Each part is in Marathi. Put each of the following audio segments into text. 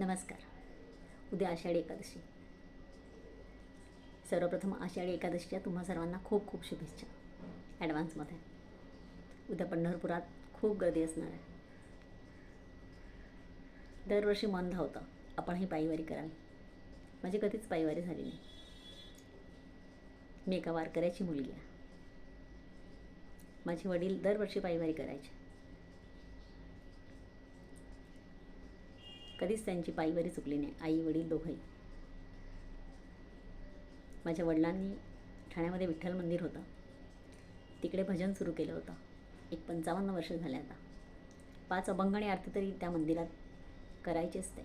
नमस्कार. उद्या आषाढी एकादशी. सर्वप्रथम आषाढी एकादशीच्या तुम्हा सर्वांना खूप खूप शुभेच्छा ॲडव्हान्समध्ये उद्या पंढरपुरात खूप गर्दी असणार आहे. दरवर्षी मन धावतं. आपण ही पायीवारी करावी. माझी कधीच पायीवारी झाली नाही. मी एका वारकऱ्याची मुलगी आहे. माझे वडील दरवर्षी पायीवारी करायचे. कधीच त्यांची पायीवरी चुकली नाही. आई वडील दोघंही. माझ्या वडिलांनी ठाण्यामध्ये विठ्ठल मंदिर होतं. तिकडे भजन सुरू केलं होतं. एक पंचावन्न वर्ष झाले आता. पाच अभंग आणि आरती तरी त्या मंदिरात करायचेच ते.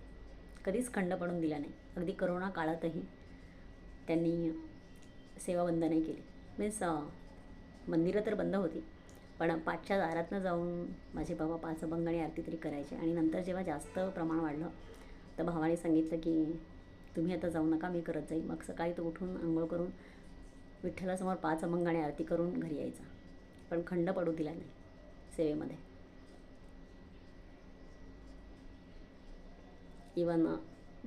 कधीच खंड पडून दिला नाही. अगदी करोना काळातही त्यांनी सेवा बंद नाही केली. मीन्स मंदिरं तर बंद होती. पण पाचच्या दारातनं जाऊन माझे बाबा पाच अभंग आणि आरती तरी करायचे. आणि नंतर जेव्हा जास्त प्रमाण वाढलं तर भावाने सांगितलं की तुम्ही आता जाऊ नका मी करत जाईल मग सकाळी तो उठून आंघोळ करून विठ्ठलासमोर पाच अभंग आणि आरती करून घरी यायचा. पण खंड पडू दिला नाही सेवेमध्ये. इवन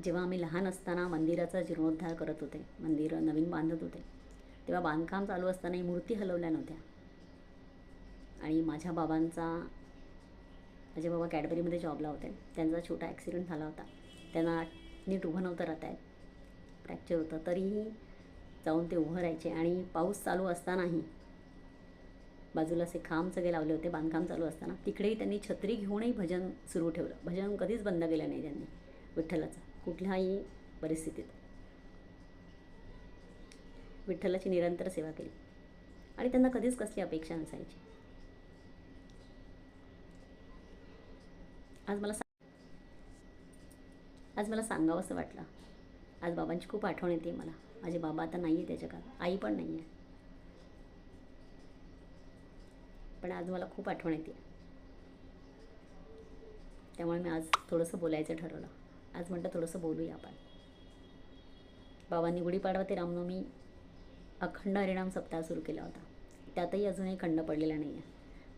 जेव्हा आम्ही लहान असताना मंदिराचा जीर्णोद्धार करत होते मंदिर नवीन बांधत होते तेव्हा बांधकाम चालू असतानाही मूर्ती हलवल्या नव्हत्या. आणि माझ्या बाबांचा माझे बाबा कॅडबरीमध्ये जॉबला होते. त्यांचा छोटा ॲक्सिडेंट झाला होता. त्यांना नीट उभं नव्हतं राहत आहे फ्रॅक्चर होतं. तरीही जाऊन ते उभं राहायचे. आणि पाऊस चालू असतानाही बाजूला असे खांब सगळे लावले होते. बांधकाम चालू असताना. तिकडेही त्यांनी छत्री घेऊनही भजन सुरू ठेवलं. भजन कधीच बंद केलं नाही त्यांनी. विठ्ठलाचं. कुठल्याही परिस्थितीत. विठ्ठलाची निरंतर सेवा केली. आणि त्यांना कधीच कसली अपेक्षा नसायची. आज मला सा- आज मला सांगावं असं वाटलं. आज बाबांची खूप आठवण येते मला. माझे बाबा आता नाही आहे त्याच्या काळात. आई पण नाही आहे पण आज मला खूप आठवण येते. त्यामुळे मी आज थोडंसं बोलायचं ठरवलं. आज म्हटलं थोडंसं बोलूया आपण. बाबांनी गुढीपाडवा ते रामनवमी अखंड हरिणाम सप्ताह सुरू केला होता. त्यातही अजूनही खंड पडलेला नाही आहे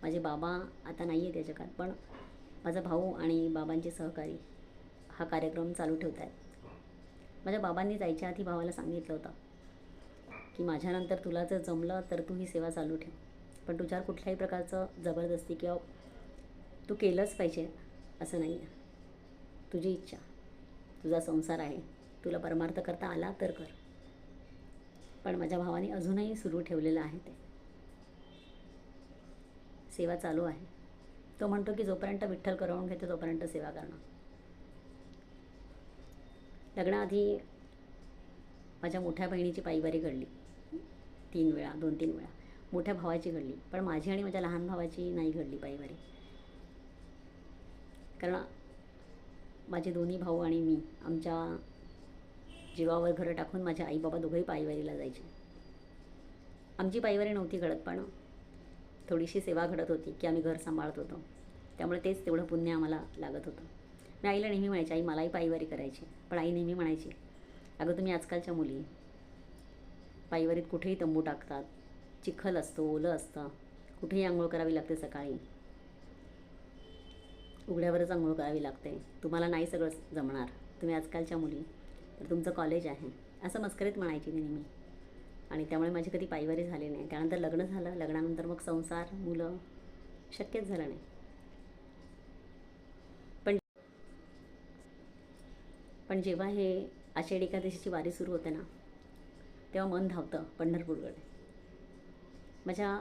माझे बाबा आता नाही आहे त्याच्या काळात पण माझा भाऊ आणि बाबांचे सहकारी हा कार्यक्रम चालू ठेवत आहेत माझ्या बाबांनी जायच्या आधी भावाला सांगितलं होतं की माझ्यानंतर तुला जर जमलं तर तू ही सेवा चालू ठेव. पण तुझ्यावर कुठल्याही प्रकारचं जबरदस्ती किंवा तू केलंच पाहिजे असं नाही आहे तुझी इच्छा तुझा संसार आहे तुला परमार्थ करता आला तर कर. पण माझ्या भावाने अजूनही सुरू ठेवलेलं आहे ते. सेवा चालू आहे. तो म्हणतो की जोपर्यंत विठ्ठल करवून घेतो तोपर्यंत सेवा करणं. लग्नाआधी माझ्या मोठ्या बहिणीची पायवारी घडली. तीन वेळा दोन तीन वेळा. मोठ्या भावाची घडली पण माझी आणि माझ्या लहान भावाची नाही घडली पायवारी. कारण माझे दोन्ही भाऊ आणि मी आमच्या जीवावर घरं टाकून माझे आई बाबा दोघंही पायवारीला जायचे. आमची पायवारी नव्हती घडत पण थोडीशी सेवा घडत होती की आम्ही घर सांभाळत होतो. त्यामुळे तेच तेवढं पुण्य आम्हाला लागत होतं. मी आईला नेहमी म्हणायची आई मलाही पायवारी करायची. पण आई नेहमी म्हणायची अगं तुम्ही आजकालच्या मुली पायवारीत कुठेही तंबू टाकतात चिखल असतो ओलं असतं कुठेही आंघोळ करावी लागते सकाळी. उघड्यावरच आंघोळ करावी लागते. तुम्हाला नाही सगळं जमणार. तुम्ही आजकालच्या मुली तर तुमचं कॉलेज आहे. असं मस्करीत म्हणायची ती नेहमी. आणि त्यामुळे माझी कधी पायवारी झाली नाही. त्यानंतर लग्न झालं. लग्नानंतर मग संसार मुलं शक्यच झालं नाही. पण पण जेव्हा हे आषाढी एकादशीची वारी सुरू होते ना तेव्हा मन धावतं पंढरपूरकडे. माझ्या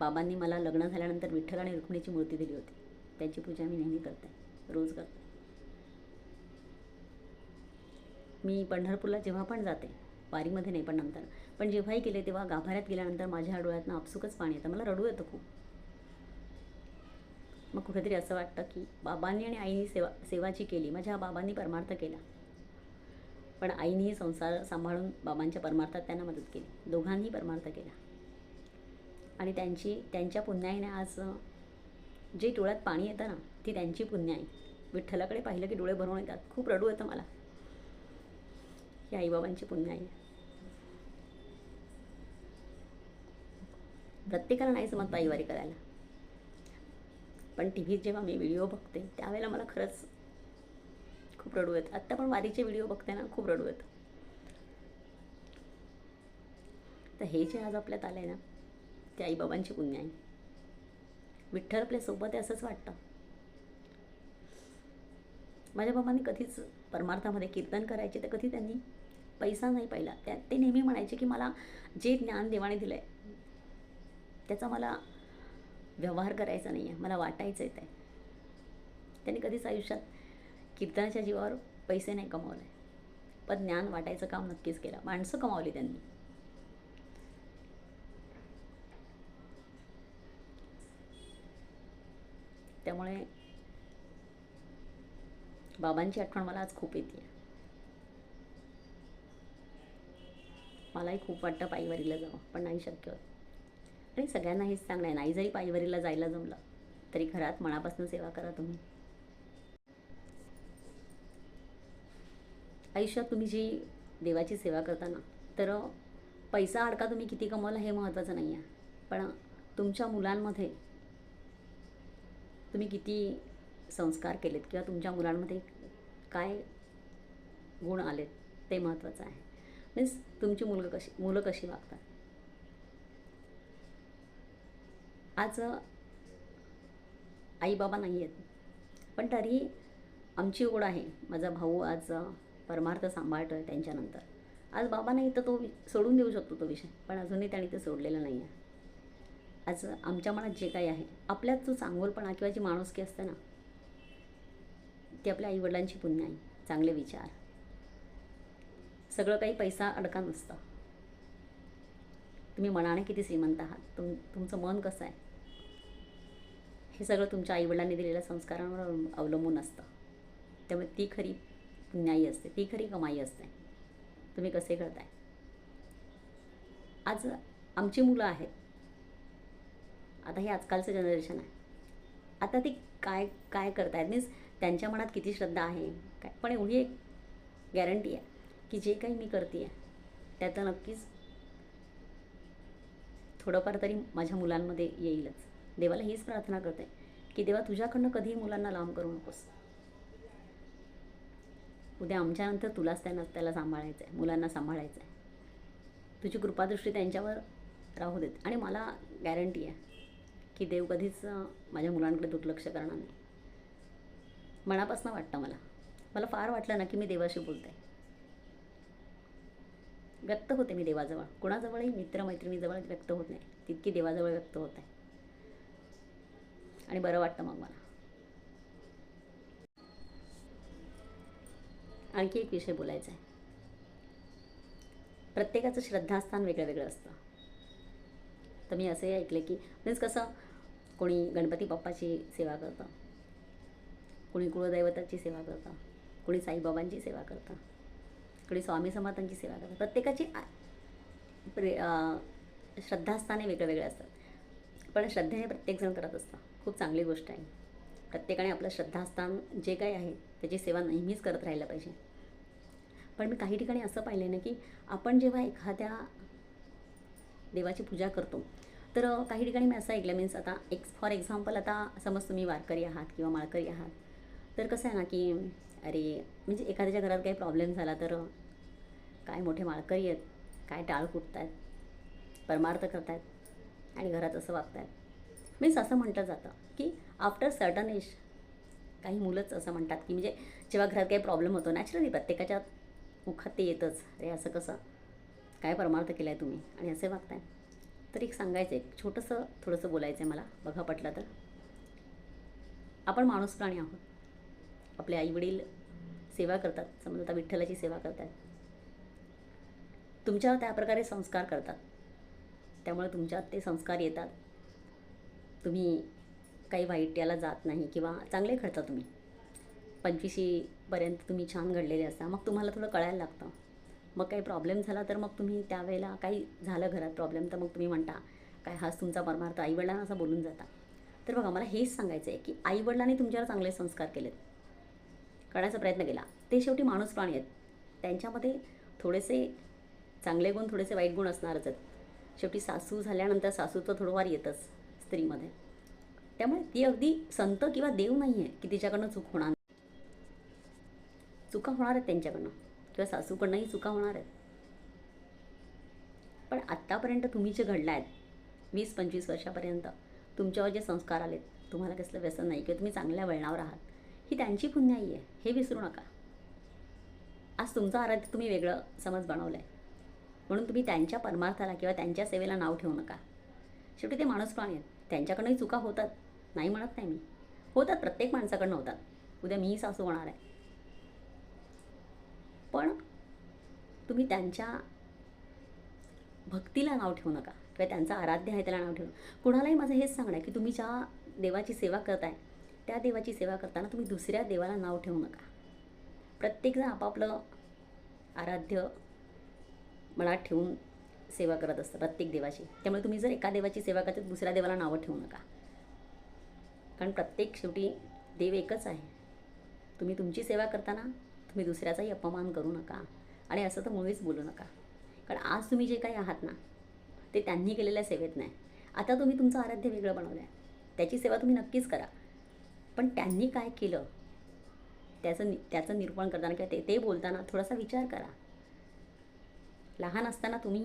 बाबांनी मला लग्न झाल्यानंतर विठ्ठल आणि रुक्मिणीची मूर्ती दिली होती. त्याची पूजा मी नेहमी करते रोज करते. मी पंढरपूरला जेव्हा पण जाते वारीमध्ये नाही पण नंतर. पण जेव्हाही केले तेव्हा गाभाऱ्यात गेल्यानंतर माझ्या डोळ्यातनं आपसुकच पाणी येतं. मला रडू येतं खूप. मग कुठेतरी असं वाटतं की बाबांनी आणि आईनी सेवा सेवा जी केली. माझ्या बाबांनी परमार्थ केला. पण आईनेही संसार सांभाळून बाबांच्या परमार्थात त्यांना मदत केली. दोघांनी परमार्थ केला. आणि त्यांची त्यांच्या पुण्याईने आज जे डोळ्यात पाणी येतं ना ती त्यांची पुण्य आहे विठ्ठलाकडे पाहिलं की डोळे भरून येतात. खूप रडू येतं मला. ही आईबाबांची पुण्य आहे प्रत्येकाला नाही जमत बाईवारी करायला. पण टी व्हीत जेव्हा मी व्हिडिओ बघते त्यावेळेला मला खरंच खूप रडू येत. आत्ता पण वारीचे व्हिडिओ बघते ना खूप रडू येत. तर हे जे आज आपल्यात आलं आहे ना ते आईबाबांची पुण्य आहे. विठ्ठल आपल्यासोबत आहे असंच वाटतं. माझ्या बाबांनी कधीच परमार्थामध्ये कीर्तन करायचे तर कधी त्यांनी पैसा नाही पाहिला. त्या ते नेहमी म्हणायचे की मला जे ज्ञान देवाने दिलं आहे त्याचा मला व्यवहार करायचा नाही आहे मला वाटायचं आहे ते. त्यांनी कधीच आयुष्यात कीर्तनाच्या जीवावर पैसे नाही कमावले. पण ज्ञान वाटायचं काम नक्कीच केलं. माणसं कमावली त्यांनी. त्यामुळे बाबांची आठवण मला आज खूप येते मलाही खूप वाटतं पायवारीला जावं पण नाही शक्य होतं. आणि सगळ्यांना हेच सांगणं आहे नाही जरी पायवरीला जायला जमलं. तरी घरात मनापासून सेवा करा तुम्ही. आयुष्यात तुम्ही जी देवाची सेवा करता ना तर पैसा अडका तुम्ही किती कमवला हे महत्त्वाचं नाही आहे पण तुमच्या मुलांमध्ये तुम्ही किती संस्कार केलेत किंवा तुमच्या मुलांमध्ये काय गुण आलेत ते महत्त्वाचं आहे. मीन्स तुमची मुलगं कशी मुलं कशी वागतात? आज आई बाबा नाही आहेत. पण तरी आमची ओढ आहे. माझा भाऊ आज परमार्थ सांभाळतो आहे त्यांच्यानंतर. आज बाबा नाही तर तो वि- सोडून देऊ शकतो तो विषय. पण अजूनही त्याने ते सोडलेला नाही आहे. आज आमच्या मनात जे काही आहे आपल्यात जो चांगोलपणा किंवा जी माणुसकी असते ना ती आपल्या आईवडिलांची पुण्य आहे. चांगले विचार. सगळं काही पैसा अडका नसतं. तुम्ही मनाने किती श्रीमंत आहात? तुम तुमचं मन कसं आहे? हे सगळं तुमच्या आईवडिलांनी दिलेल्या संस्कारांवर अवलंबून असतं. त्यामुळे ती खरी पुण्याई असते ती खरी कमाई असते. तुम्ही कसे करताय? आज आमची मुलं आहेत. आता हे आजकालचं जनरेशन आहे. आता ती काय काय करतायत? मीन्स त्यांच्या मनात किती श्रद्धा आहे? काय? पण एवढी एक गॅरंटी आहे की जे काही मी करते आहे त्याचं नक्कीच थोडंफार तरी माझ्या मुलांमध्ये येईलच. देवाला हीच प्रार्थना करते की देवा तुझ्याकडनं कधीही मुलांना लांब करू नकोस. उद्या आमच्यानंतर तुलाच त्यांना त्याला सांभाळायचं आहे मुलांना सांभाळायचं आहे तुझी कृपादृष्टी त्यांच्यावर राहू देत. आणि मला गॅरंटी आहे की देव कधीच माझ्या मुलांकडे दुर्लक्ष करणार नाही. मनापासून वाटतं मला. मला फार वाटलं ना की मी देवाशी बोलते. व्यक्त होते मी देवाजवळ. कोणाजवळही मित्रमैत्रिणीजवळ व्यक्त होत नाही. तितकी देवाजवळ व्यक्त होत आहे. आणि बरं वाटतं मग मला. आणखी एक विषय बोलायचा आहे. प्रत्येकाचं श्रद्धास्थान वेगळं वेगळं असतं. तर मी असंही ऐकले की मीन्स कसं कोणी गणपती बाप्पाची सेवा करतं कोणी कुळदैवताची सेवा करतं कोणी साईबाबांची सेवा करतं कोणी स्वामी समर्थांची सेवा करतं. प्रत्येकाची प्रे श्रद्धास्थाने वेगळं वेगळे असतात. पण श्रद्धेने प्रत्येकजण करत असतं. खूप चांगली गोष्ट आहे. प्रत्येकाने आपलं श्रद्धास्थान जे काही आहे त्याची सेवा नेहमीच करत राहायला पाहिजे. पण मी काही ठिकाणी असं पाहिलं ना की आपण जेव्हा एखाद्या देवाची पूजा करतो तर काही ठिकाणी मी असं ऐकलं मीन्स आता एक फॉर एक्झाम्पल आता समज तुम्ही वारकरी आहात किंवा माळकरी आहात तर कसं आहे ना की अरे म्हणजे एखाद्याच्या घरात काही प्रॉब्लेम झाला तर काय मोठे माळकरी आहेत काय टाळ आहेत परमार्थ करत आहेत आणि घरात असं वागत आहेत मीन्स असं म्हटलं जातं की आफ्टर सर्टन एज काही मुलंच असं म्हणतात की म्हणजे जेव्हा घरात काही प्रॉब्लेम होतो नॅचरली प्रत्येकाच्या मुखात ते येतंच. अरे असं कसं? काय परमार्थ केला आहे तुम्ही? आणि असे वागताय. तर एक सांगायचं एक छोटंसं थोडंसं बोलायचं आहे मला. बघा पटलं तर. आपण माणूस प्राणी आहोत. आपले आईवडील सेवा करतात. समजा आता विठ्ठलाची सेवा करतात तुमच्यावर त्या प्रकारे संस्कार करतात. त्यामुळे तुमच्यात ते संस्कार येतात. तुम्ही काही वाईट याला जात नाही किंवा चांगले घडता तुम्ही. पंचवीशीपर्यंत तुम्ही छान घडलेले असता. मग तुम्हाला थोडं कळायला लागतं. मग काही प्रॉब्लेम झाला तर मग तुम्ही त्यावेळेला काही झालं घरात प्रॉब्लेम तर मग तुम्ही म्हणता काय हाच तुमचा परमार्थ आईवडिलांना असं बोलून जाता. तर बघा मला हेच सांगायचं आहे की आईवडिलांनी तुमच्यावर चांगले संस्कार केलेत. करण्याचा प्रयत्न केला. ते शेवटी माणूस प्राणी आहेत. त्यांच्यामध्ये थोडेसे चांगले गुण थोडेसे वाईट गुण असणारच आहेत. शेवटी सासू झाल्यानंतर सासूचं थोडंफार येतंच. स्त्रीमध्ये. त्यामुळे ती अगदी संत किंवा देव नाही आहे की तिच्याकडनं चूक होणार चुका होणार आहेत त्यांच्याकडनं. किंवा सासूकडनंही चुका होणार आहेत. पण आत्तापर्यंत तुम्ही जे घडला आहेत वीस पंचवीस वर्षापर्यंत तुमच्यावर जे संस्कार आलेत तुम्हाला कसलं व्यसन नाही किंवा तुम्ही चांगल्या वळणावर आहात ही त्यांची पुण्याई आहे हे विसरू नका. आज तुमचं आराध्य तुम्ही वेगळं समज बनवलं आहे म्हणून तुम्ही त्यांच्या परमार्थाला किंवा त्यांच्या सेवेला नाव ठेवू नका. शेवटी ते माणूस प्राणी आहेत. त्यांच्याकडनंही चुका होतात. नाही म्हणत नाही मी. होतात प्रत्येक माणसाकडनं होतात. उद्या मीही सासू होणार आहे. पण तुम्ही त्यांच्या भक्तीला नाव ठेवू नका. किंवा त्यांचा आराध्य आहे त्याला नाव ठेवू कुणालाही माझं हेच सांगणं आहे की तुम्ही ज्या देवाची सेवा करताय त्या देवाची सेवा करताना तुम्ही दुसऱ्या देवाला नाव ठेवू नका. प्रत्येकजण आपापलं आराध्य मनात ठेवून सेवा करत असतं प्रत्येक देवाची. त्यामुळे तुम्ही जर एका देवाची सेवा करता दुसऱ्या देवाला नावं ठेवू नका. कारण प्रत्येक शेवटी देव एकच आहे. तुम्ही तुमची सेवा करताना तुम्ही दुसऱ्याचाही अपमान करू नका. आणि असं तर मुळीच बोलू नका. कारण आज तुम्ही जे काही आहात ना ते त्यांनी केलेल्या सेवेत नाही. आता तुम्ही तुमचं आराध्य वेगळं बनवलं आहे त्याची सेवा तुम्ही नक्कीच करा. पण त्यांनी काय केलं? त्याचं नि त्याचं निरूपण करताना किंवा ते ते बोलताना थोडासा विचार करा. लहान असताना तुम्ही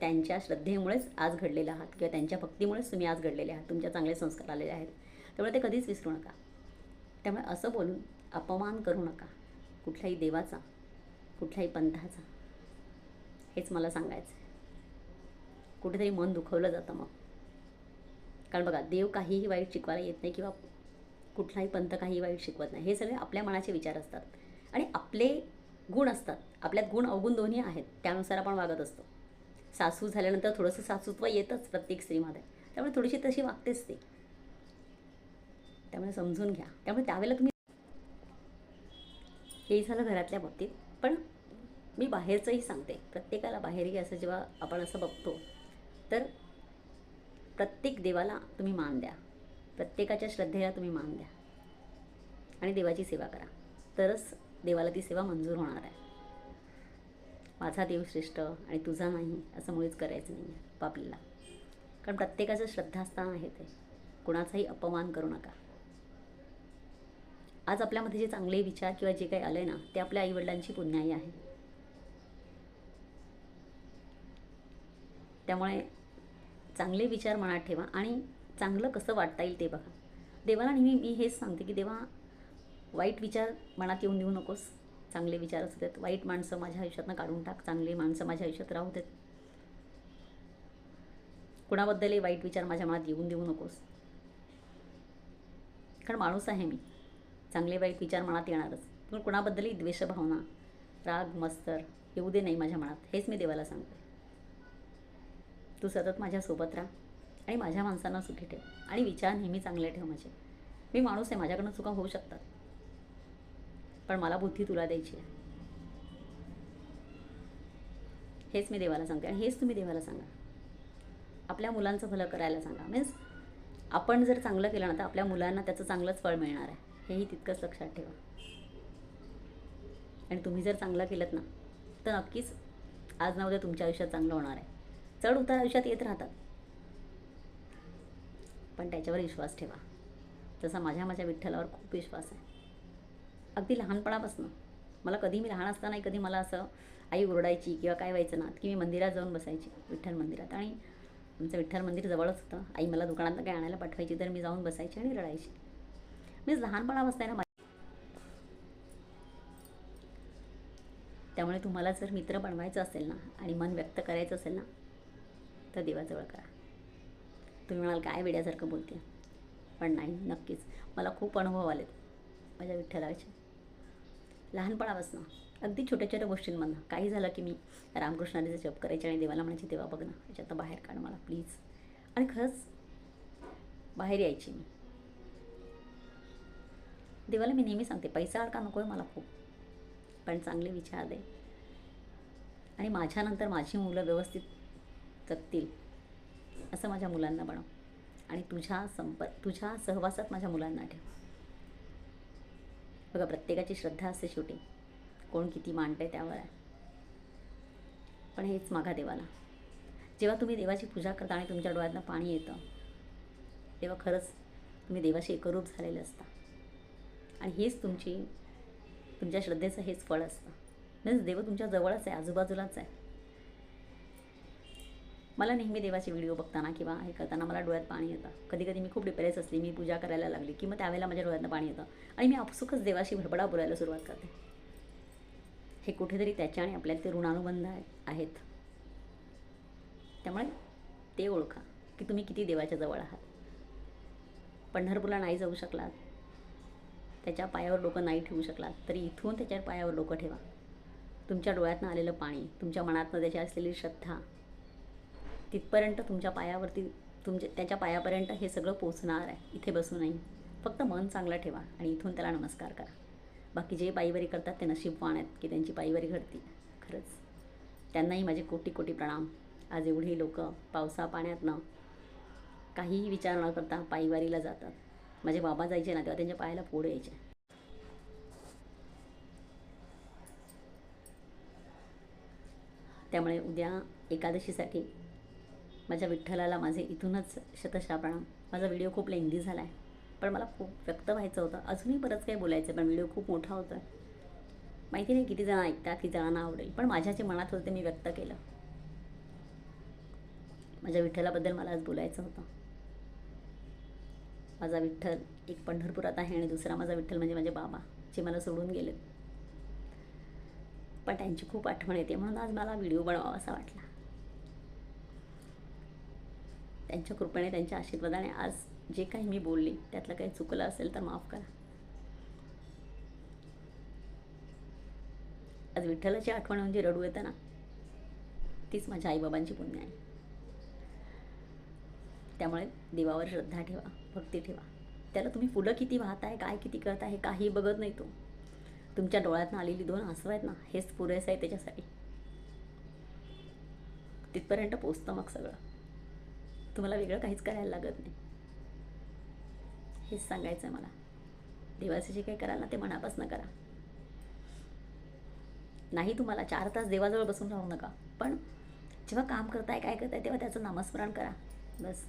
त्यांच्या श्रद्धेमुळेच आज घडलेले आहात किंवा त्यांच्या भक्तीमुळेच तुम्ही आज घडलेले आहात तुमच्या चांगले संस्कार आलेले आहेत. त्यामुळे ते कधीच विसरू नका. त्यामुळे असं बोलून अपमान करू नका कुठल्याही देवाचा कुठल्याही पंथाचा. हेच मला सांगायचं कुठेतरी मन दुखवलं जातं मग. कारण बघा देव काहीही वाईट शिकवायला येत नाही किंवा कुठलाही पंथ काही वाईट शिकवत नाही. हे सगळे आपल्या मनाचे विचार असतात. आणि आपले गुण असतात. आपल्यात गुण अवगुण दोन्ही आहेत. त्यानुसार आपण वागत असतो. सासू झाल्यानंतर थोडंसं सासूत्व येतच प्रत्येक स्त्रीमध्ये. त्यामुळे थोडीशी तशी वागतेच ती. त्यामुळे समजून घ्या. त्यामुळे त्यावेळेला तुम्ही हे झालं घरातल्या बाबतीत. पण मी बाहेरचंही सांगते. प्रत्येकाला बाहेरही असं जेव्हा आपण असं बघतो तर प्रत्येक देवाला तुम्ही मान द्या. प्रत्येकाच्या श्रद्धेला तुम्ही मान द्या. आणि देवाची सेवा करा. तरच देवाला ती सेवा मंजूर होणार आहे. माझा देव श्रेष्ठ आणि तुझा नाही असं मुळीच करायचं नाही आहे कारण प्रत्येकाचं श्रद्धास्थान आहे ते. कुणाचाही अपमान करू नका. आज आपल्यामध्ये जे चांगले विचार किंवा जे काही आले ना ते आपल्या आईवडिलांची पुण्याई आहे. त्यामुळे चांगले विचार मनात ठेवा आणि चांगलं कसं वाटता येईल ते बघा. देवाला नेहमी मी हेच सांगते की देवा वाईट विचार मनात येऊन देऊ नकोस. चांगले विचार असू देत. वाईट माणसं माझ्या आयुष्यातनं काढून टाक. चांगली माणसं माझ्या आयुष्यात राहू देत. कुणाबद्दलही वाईट विचार माझ्या मनात येऊन देऊ नकोस. कारण माणूस आहे मी. चांगले वाईट विचार मनात येणारच. पण कुणाबद्दलही द्वेषभावना राग मस्तर येऊ दे नाही माझ्या मनात. हेच मी देवाला सांगते. तू सतत माझ्यासोबत राहा आणि माझ्या माणसांना सुखी ठेव. आणि विचार नेहमी चांगले ठेव माझे. मी माणूस आहे. माझ्याकडनं चुका होऊ शकतात. पण मला बुद्धी तुला द्यायची आहे. हेच मी देवाला सांगते आणि हेच तुम्ही देवाला सांगा. आपल्या मुलांचं भलं करायला सांगा. मीन्स आपण जर चांगलं केलं ना तर आपल्या मुलांना त्याचं चांगलंच फळ मिळणार आहे. हेही तितकंच लक्षात ठेवा. आणि तुम्ही जर चांगलं केलं ना तर नक्कीच आज ना उद्या तुमच्या आयुष्यात चांगलं होणार आहे. चढ उतार आयुष्यात येत राहतात. पण त्याच्यावर विश्वास ठेवा. तसा माझ्या माझ्या विठ्ठलावर खूप विश्वास आहे. अगदी लहानपणापासून. मला कधी मी लहान असतानाही कधी मला असं आई ओरडायची किंवा काय व्हायचं ना की मी मंदिरात जाऊन बसायची विठ्ठल मंदिरात. आणि आमचं विठ्ठल मंदिर जवळच होतं. आई मला दुकानात काय आणायला पाठवायची तर मी जाऊन बसायची आणि रडायची. मी लहानपणापासून ना त्यामुळे तुम्हाला जर मित्र बनवायचं असेल ना आणि मन व्यक्त करायचं असेल ना तर देवाजवळ करा. तुम्ही म्हणाल काय वेड्यासारखं बोलते पण नाही नक्कीच. मला खूप अनुभव आलेत माझ्या विठ्ठलाचे लहानपणापासून अगदी छोट्या छोट्या गोष्टींमधनं. काही झालं की मी रामकृष्णाचे जप करायचे आणि देवाला म्हणायचे देवा बघ ना याच्यात बाहेर काढ मला प्लीज आणि खरंच बाहेर यायची मी. देवाला मी नेहमी सांगते पैसा अडका नको आहे मला खूप पण चांगले विचार दे. आणि माझ्यानंतर माझी मुलं व्यवस्थित जगतील असं माझ्या मुलांना बनव. आणि तुझ्या संप तुझ्या सहवासात माझ्या मुलांना ठेव. बघा प्रत्येकाची श्रद्धा असते शेवटी. कोण किती मांडते त्यावर आहे. पण हेच मागा देवाला. जेव्हा तुम्ही देवाची पूजा करता आणि तुमच्या डोळ्यातनं पाणी येतं तेव्हा खरंच तुम्ही देवाशी एकरूप झालेले असता. आणि हेच तुमची तुमच्या श्रद्धेचं हेच फळ असतं. म्हणजे देव तुमच्या जवळच आहे आजूबाजूलाच आहे. मला नेहमी देवाचे व्हिडिओ बघताना किंवा हे करताना मला डोळ्यात पाणी येतं. कधी कधी मी खूप डिप्रेस असली मी पूजा करायला लागली की मग त्यावेळेला माझ्या डोळ्यातनं पाणी येतं. आणि मी आपसुकच देवाशी भडबडा बोलायला सुरुवात करते. हे कुठेतरी त्याच्या आणि आपल्यात ते ऋणानुबंध आहेत. त्यामुळे ते ओळखा की तुम्ही किती देवाच्या जवळ आहात. पंढरपूरला नाही जाऊ शकलात. त्याच्या पायावर डोकं नाही ठेवू शकलात. तरी इथून त्याच्या पायावर डोकं ठेवा. तुमच्या डोळ्यातनं आलेलं पाणी तुमच्या मनातनं त्याची असलेली श्रद्धा तिथपर्यंत तुमच्या पायावरती तुमच्या त्याच्या पायापर्यंत हे सगळं पोचणार आहे. इथे बसू नाही फक्त मन चांगलं ठेवा आणि इथून त्याला नमस्कार करा. बाकी जे पायीवारी करतात ते नशीबवान आहेत की त्यांची पायीवारी घडती. खरंच. त्यांनाही माझे कोटी कोटी प्रणाम. आज एवढी लोक पावसा पाण्यातनं काहीही विचार न करता पायीवारीला जातात. माझे बाबा जायचे ना तेव्हा त्यांच्या पायाला पोड यायचे. त्यामुळे उद्या एकादशीसाठी माझ्या विठ्ठलाला माझे इथूनच शतशा प्रणाम माझा व्हिडिओ खूप लेंदी झाला आहे पण मला खूप व्यक्त व्हायचं होतं. अजूनही बरंच काही बोलायचं आहे पण व्हिडिओ खूप मोठा होतो आहे माहिती नाही किती जण ऐकतात किती जणांना आवडेल पण माझ्या जे मनात होतं ते मी व्यक्त केलं. माझ्या विठ्ठलाबद्दल मला आज बोलायचं होतं. माझा विठ्ठल एक पंढरपुरात आहे आणि दुसरा माझा विठ्ठल म्हणजे माझे बाबा जे मला सोडून गेलेत. पण त्यांची खूप आठवण येते म्हणून आज मला व्हिडिओ बनवावा असा वाटला. त्यांच्या कृपेने त्यांच्या आशीर्वादाने आज जे काही मी बोलली त्यातलं काही चुकलं असेल तर माफ करा. आज विठ्ठलाची आठवण म्हणजे रडू येतं ना तीच माझ्या आईबाबांची पुण्य आहे. त्यामुळे देवावर श्रद्धा ठेवा भक्ती ठेवा. त्याला तुम्ही फुलं किती वाहताय काय किती करताय हे काही बघत नाही तो. तुमच्या डोळ्यातनं आलेली दोन आसू आहेत ना हेच पुरेसं आहे त्याच्यासाठी. तिथपर्यंत पोचतं मग सगळं. तुम्हाला वेगळं काहीच करायला लागत नाही. हेच सांगायचं आहे मला. देवाचं जे काही कराल ना ते मनापासून करा. नाही तुम्हाला चार तास देवाजवळ बसून राहू नका. पण जेव्हा काम करताय काय करताय तेव्हा त्याचं नामस्मरण करा. बस.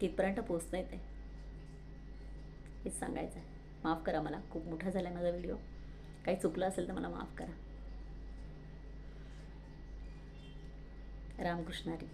तिथपर्यंत पोचता येते हेच सांगायचं आहे माफ करा मला. खूप मोठा झाला आहे माझा व्हिडिओ. काही चुकलं असेल तर मला माफ करा. रामकृष्णारी.